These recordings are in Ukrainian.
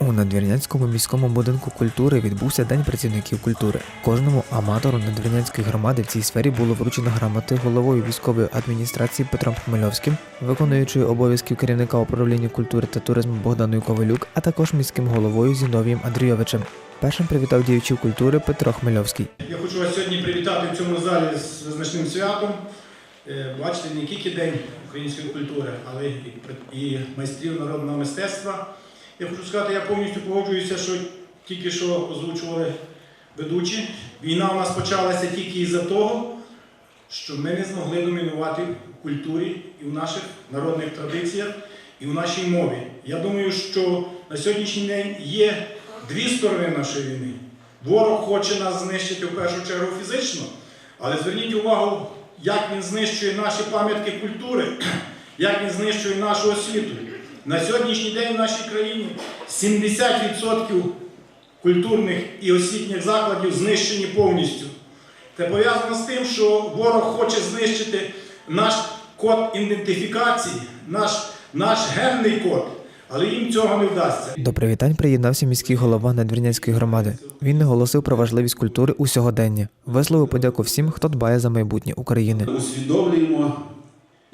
Надвірнянському міському будинку культури відбувся День працівників культури. Кожному аматору Надвірнянської громади в цій сфері було вручено грамоти головою військової адміністрації Петром Хмельовським, виконуючою обов'язків керівника управління культури та туризму Богданою Ковалюк, а також міським головою Зіновієм Андрійовичем. Першим привітав діячів культури Петро Хмельовський. Я хочу вас сьогодні привітати в цьому залі з визначним святом. Е, Бачите, не тільки День української культури, але і майстрів народного мистецтва. Я хочу сказати, я повністю погоджуюся, що тільки що озвучували ведучі. Війна у нас почалася тільки із-за того, що ми не змогли домінувати в культурі і в наших народних традиціях, і в нашій мові. Я думаю, що на сьогоднішній день є дві сторони нашої війни. Ворог хоче нас знищити в першу чергу фізично, але зверніть увагу, як він знищує наші пам'ятки культури, як він знищує нашу освіту. На сьогоднішній день в нашій країні 70% культурних і освітніх закладів знищені повністю. Це пов'язано з тим, що ворог хоче знищити наш код ідентифікації, наш, наш генний код, але їм цього не вдасться. До привітань приєднався міський голова Надвірнянської громади. Він наголосив про важливість культури у сьогоденні, висловив подяку всім, хто дбає за майбутнє України. Усвідомлюємо,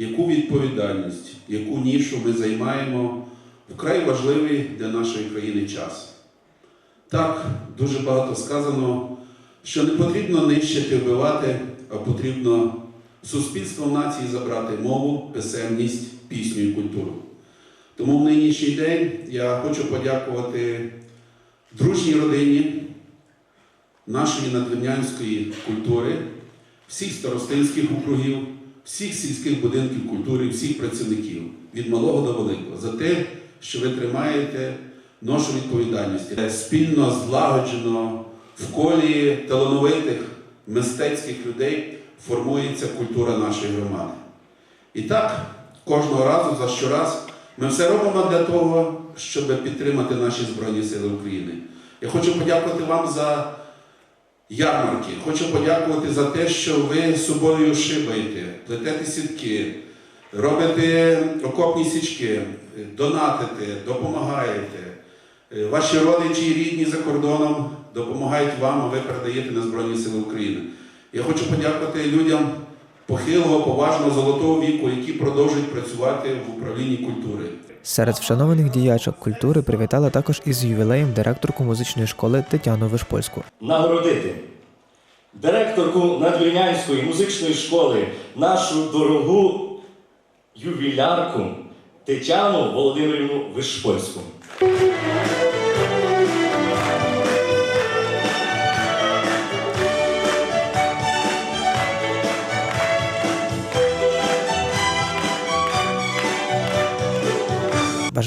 яку відповідальність, яку нішу ми займаємо вкрай важливий для нашої країни час. Так, дуже багато сказано, що не потрібно нищити, вбивати, а потрібно суспільством нації забрати мову, писемність, пісню і культуру. Тому в нинішній день я хочу подякувати дружній родині нашої надвірнянської культури, всіх старостинських округів, всіх сільських будинків культури, всіх працівників від малого до великого за те, що ви тримаєте нашу відповідальність Е, спільно, злагоджено в колі талановитих мистецьких людей формується культура нашої громади. І так, кожного разу за щораз ми все робимо для того, щоб підтримати наші Збройні Сили України. Я хочу подякувати вам за ярмарки. Хочу подякувати за те, що ви собою шибаєте, плетете сітки, робите окопні січки, донатите, допомагаєте. Е, Ваші родичі і рідні за кордоном допомагають вам, а ви передаєте на Збройні Сили України. Я хочу подякувати людям похилого, поважного золотого віку, які продовжують працювати в управлінні культури. Серед вшанованих діячок культури привітали також із ювілеєм директорку музичної школи Тетяну Вишпольську. нагородити директорку Надвірнянської музичної школи, нашу дорогу ювілярку Тетяну Володимирівну Вишпольську.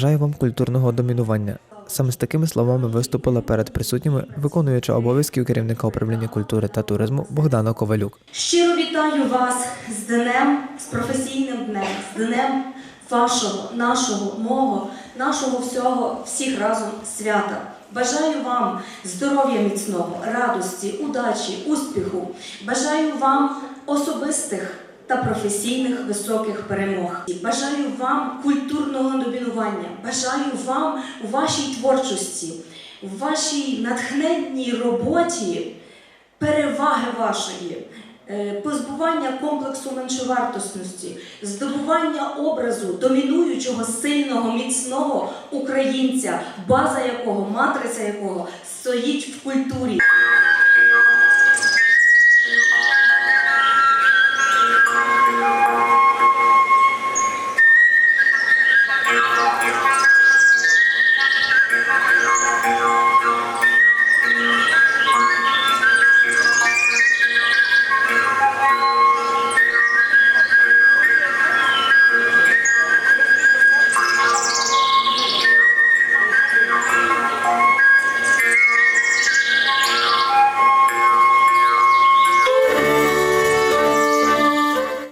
Бажаю вам культурного домінування. Саме з такими словами виступила перед присутніми виконуюча обов'язків керівника управління культури та туризму Богдана Ковалюк. Щиро вітаю вас з днем, з професійним днем, з днем вашого, нашого, мого, нашого всього, всіх разом свята. Бажаю вам здоров'я міцного, радості, удачі, успіху. Бажаю вам особистих та професійних високих перемог. Бажаю вам культурного домінування. Бажаю вам у вашій творчості, у вашій натхненній роботі переваги вашої, е, позбування комплексу меншовартосності, здобування образу домінуючого, сильного, міцного українця, база якого, матриця якого стоїть в культурі.